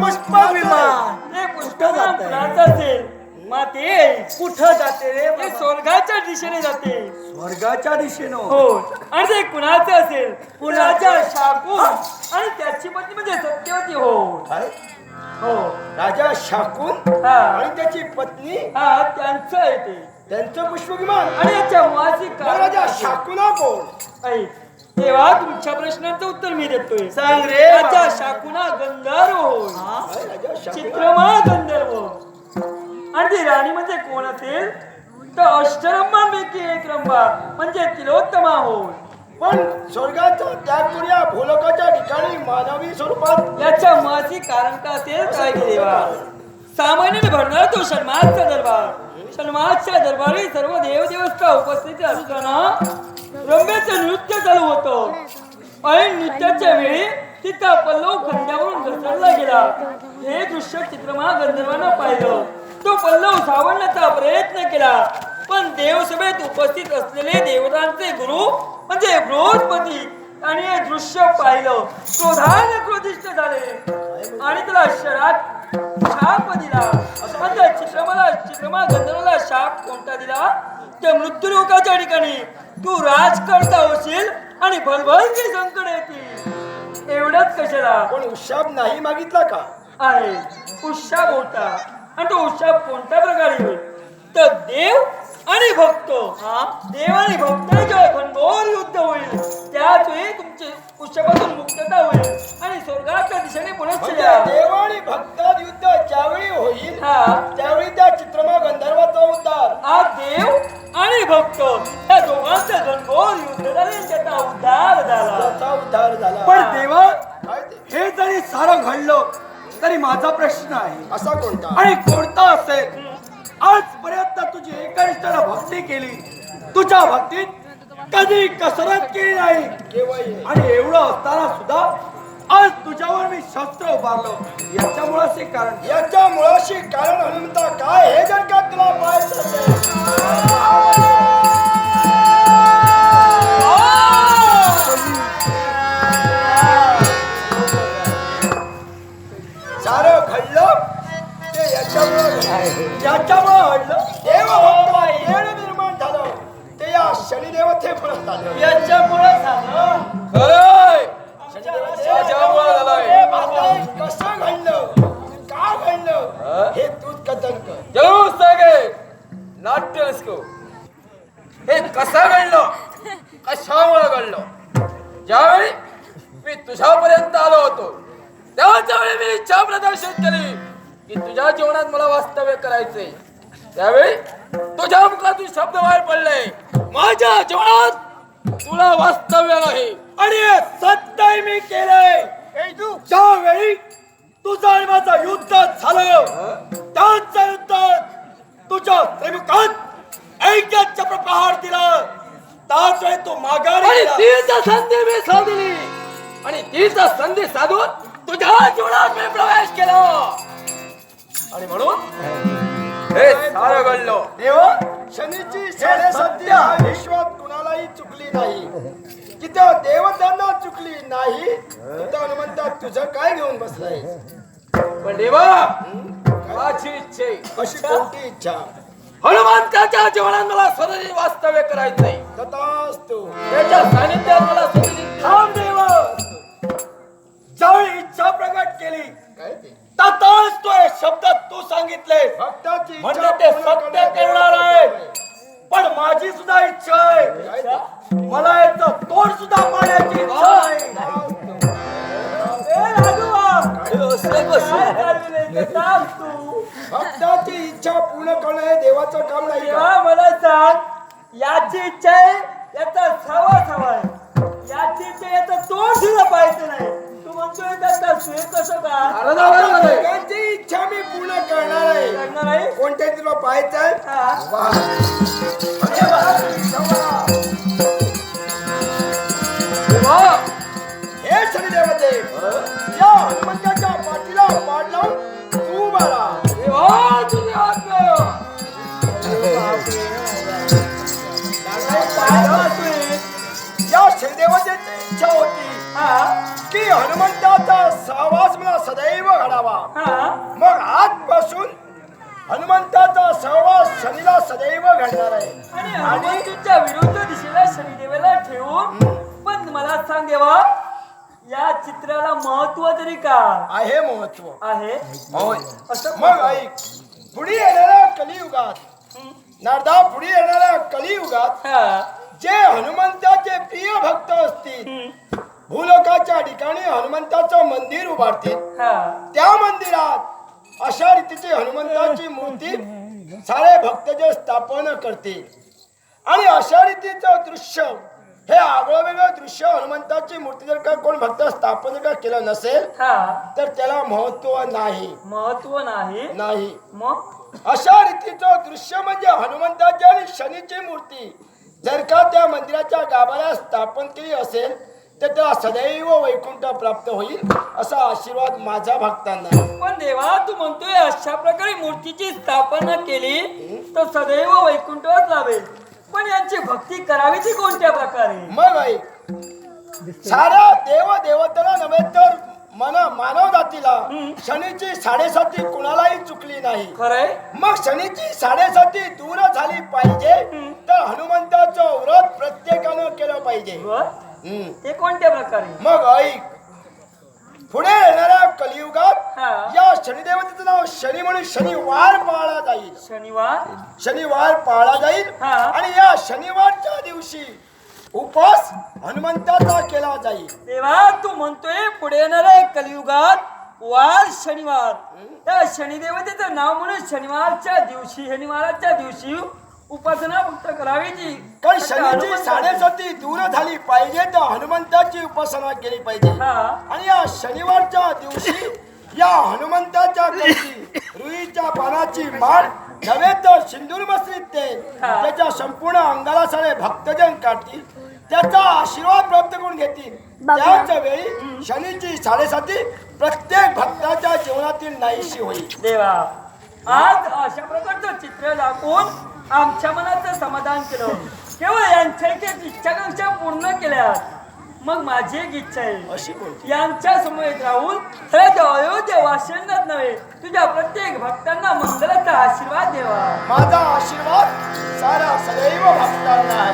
पुष्प विमान कुठं पुष्पविमान जातंय? फुलाचं असेल. मग ते कुठं जाते रे ते बाबा? स्वर्गाच्या दिशेने जाते. स्वर्गाच्या दिशेनं? हो. आणि ते कुणाचं असेल? कुणाच्या शाकून. आणि त्याची पत्नी म्हणजे सत्यवती हो. काय? हो. राजा शाकून? हा. आणि त्याची पत्नी? हा त्यांचं आहे ते. त्यांचं पुष्पविमान? आणि याच्या मुळाची मग राजा कारण शाकुना कोण? ऐक, तेव्हा तुमच्या प्रश्नाचं उत्तर मी देतोय. सांग रे. बाबा. शाकुना गंधर्व होय. काय राजा शाकुना? चित्रमा गंधर्व आणि ती राणी म्हणजे कोण असेल? तर अष्टरंबांपैकी एक रंबा म्हणजे तिलोत्तमा होय. पण स्वर्गाचा त्याग करूया भूलोकाच्या ठिकाणी मानवी स्वरूपात. याच्या मुळाची कारण का असेल? काय देवा? सामान्याने भरणारा तो शर्माचा दरबार. शर्माच्या दरबारी सर्व देव देवस्था उपस्थित असताना रंभेचं नृत्य चालू होतं. आणि नृत्याच्या वेळी तिचा पल्लव खांद्यावरून घसरला गेला. हे दृश्य चित्रमा गंधर्वानं पाहिलं. तो पल्लव सावरण्याचा प्रयत्न केला. पण देवसभेत उपस्थित असलेले देवतांचे गुरु म्हणजे बृहस्पती आणि हे दृश्य पाहिलं. क्रोधाने क्रोधिष्ठ झाले. आणि त्याला शरात शाप दिला म्हणजे चित्रमाला चित्रमा गंधर्वाला शाप कोणता दिला? त्या मृत्यूलोकाच्या ठिकाणी. तू राजकर्ता होशील आणि भलभलची संकट येतील. एवढंच कशाला? पण उशाब नाही मागितला का? आहे उत्साप होता. आणि तो उत्साप कोणत्या प्रकारे होईल? तर देव आणि भक्त देव आणि भक्त जेव्हा घनघोर युद्ध होईल त्याच वेळी तुमची उत्सवातून मुक्तता होईल आणि स्वर्गाच्या दिशेने चला. देव आणि भक्त युद्ध ज्यावेळी होईल हा त्यावेळी त्या चित्रमा गंधर्वाचा उद्धार हा देव आणि भक्त या दोघांचं घनघोर युद्ध झाले त्याचा उद्धार झाला त्याचा उद्धार झाला पण देवा हे जरी सारं घडलं तरी माझा प्रश्न आहे असा कोणता आणि कोणता असेल आजपर्यंत तुझी एकनिष्ठाला भक्ती केली. तुझ्या भक्तीत कधी कसरत केली नाही. आणि एवढं असताना सुद्धा आज तुझ्यावर मी शस्त्र उभारलं. याच्यामुळे असे कारण. याच्या मुळाशी कारण हनुमंता काय? हे जर का तुला पाहायचं मी तुझ्यापर्यंत आलो होतो. त्याच वेळी मी इच्छा प्रदर्शित केली की तुझ्या जीवनात मला वास्तव्य करायचे त्यावेळी तुझ्या मुखातून शब्द बाहेर पडले. माझ्या जीवनात तुला वास्तव्य नाही. आणि सत्य मी केलंय. ज्यावेळी तुझं आणि माझं युद्ध झालं त्याच युद्धात तुझ्या प्रेमिकात ऐक्याचा प्रहार दिला. त्याच वेळी तू माघारी संधी मी साधली. आणि तीच संधी साधून तुझ्या जीवनात मी प्रवेश केला. आणि म्हणून हे सारं घडलं. देव शनीची साडेसत्य विश्वात कुणालाही चुकली नाही. तिथं देवतांना चुकली नाही तिथं हनुमंता तुझं काय घेऊन बसलाय? पण देवा माझी इच्छा. अशी कोणती इच्छा? हनुमंताच्या जीवनात मला स्वतःची वास्तव्य करायचंय. तथास्तु. त्याच्या सानिध्यात मला स्वतःची थांब देव. ज्यावेळी इच्छा प्रकट केली. काय ते? तथाच तो शब्द तू सांगितले म्हणजे ते सत्य करणे करणार आहे. पण माझी सुद्धा इच्छा आहे? मला याचं तोड सुद्धा पाण्याची इच्छा आहे. इच्छा पूर्ण करणं हे देवाचं काम नाही मला सांग याची इच्छा आहे याचा सावा सावा आहे. याची इच्छा याचा तोड सुद्धा पाहिजे नाही. म्हणतोय कसं दादा, दादा. भक्ताची इच्छा मी पूर्ण करणार आहे करणार आहे कोणत्या तुला हा. अरे सवा. देवा, हे शनिदेवते या हनुमंताच्या पाठीला लावून तू. काय? या शनिदेवतेची इच्छा होती हा की की हनुमंताचा सहवास मला सदैव घडावा. मग आजपासून हनुमंताचा सहवास शनीला सदैव घडणार आहे. आणि हनुमंतूच्या विरुद्ध दिशेला शनिदेवाला ठेवून पण मला सांग देवा या चित्राला महत्त्व तरी काय आहे महत्त्व. आहे? असं मग ऐक पुढे येणाऱ्या कलियुगात नारदा पुढे येणाऱ्या कलियुगात जे हनुमंताचे प्रिय भक्त असतील भूलोकाच्या ठिकाणी हनुमंताचं मंदिर उभारतील त्या मंदिरात अशा रीतीची हनुमंताची मूर्ती सारे भक्त जे स्थापन करतील आणि अशा रीतीचं दृश्य हे आगळं वेगळं दृश्य हनुमंताची मूर्ती जर का कोण भक्त स्थापन जर का केलं नसेल तर त्याला महत्त्व नाही. महत्त्व नाही. नाही. मग? अशा रीतीचं दृश्य म्हणजे हनुमंताची आणि शनीची मूर्ती. जर का त्या मंदिराच्या गाभाऱ्यात स्थापन केली असेल त्याला सदैव वैकुंठ प्राप्त होईल असा आशीर्वाद माझ्या भक्तांना. पण देवा तू म्हणतोय अशा प्रकारे मूर्तीची स्थापना केली तर सदैव वैकुंठच लाभेल पण यांची भक्ती करावी ती कोणत्या प्रकारे? मग ऐक सारा देव देवताला नव्हे तर मन मानव जातीला शनीची साडेसाती कुणालाही चुकली नाही. खरंय? मग शनीची साडेसाती दूर झाली पाहिजे तर हनुमंताचं व्रत प्रत्येकानं केलं पाहिजे. ते कोणत्या प्रकारे? मग ऐक. पुढे येणाऱ्या कलियुगात. या शनिदेवतेचं नाव शनी म्हणून शनिवार पाळला जाईल. शनिवार? शनिवार पाळला जाईल. आणि या शनिवारच्या दिवशी उपवास हनुमंताचा केला जाईल. देवा तू म्हणतोय पुढे येणाऱ्या कलियुगात वार शनिवार. त्या शनिदेवतेचं नाव म्हणून शनिवारच्या दिवशी शनिवाराच्या दिवशी उपासना फक्त करावी जी कारण फक्त शनीची साडेसाती दूर झाली पाहिजे तर हनुमंताची उपासना केली पाहिजे. हा. आणि या शनिवारच्या दिवशी या हनुमंताच्या करती रुईच्या पानाची माळ नव्हे तर सिंदूर मस्जिद तेल हा. त्याच्या संपूर्ण अंगाला सारे भक्तजन काढतील त्याचा आशीर्वाद प्राप्त करून घेतील. त्याच वेळी शनीची साडेसाती प्रत्येक भक्ताच्या जीवनातील नाहीशी होईल. देवा आज अशा प्रकारचं चित्र दाखवून आमच्या मनाचं समाधान केलं. केवळ यांच्या इच्छाकांक्षा पूर्ण केल्या मग माझी एक इच्छा आहे. अशी यांच्या समोर राहून वासनात नव्हे तुझ्या प्रत्येक भक्तांना मंगलाचा आशीर्वाद देवा माझा आशीर्वाद सारा सदैव भक्तांना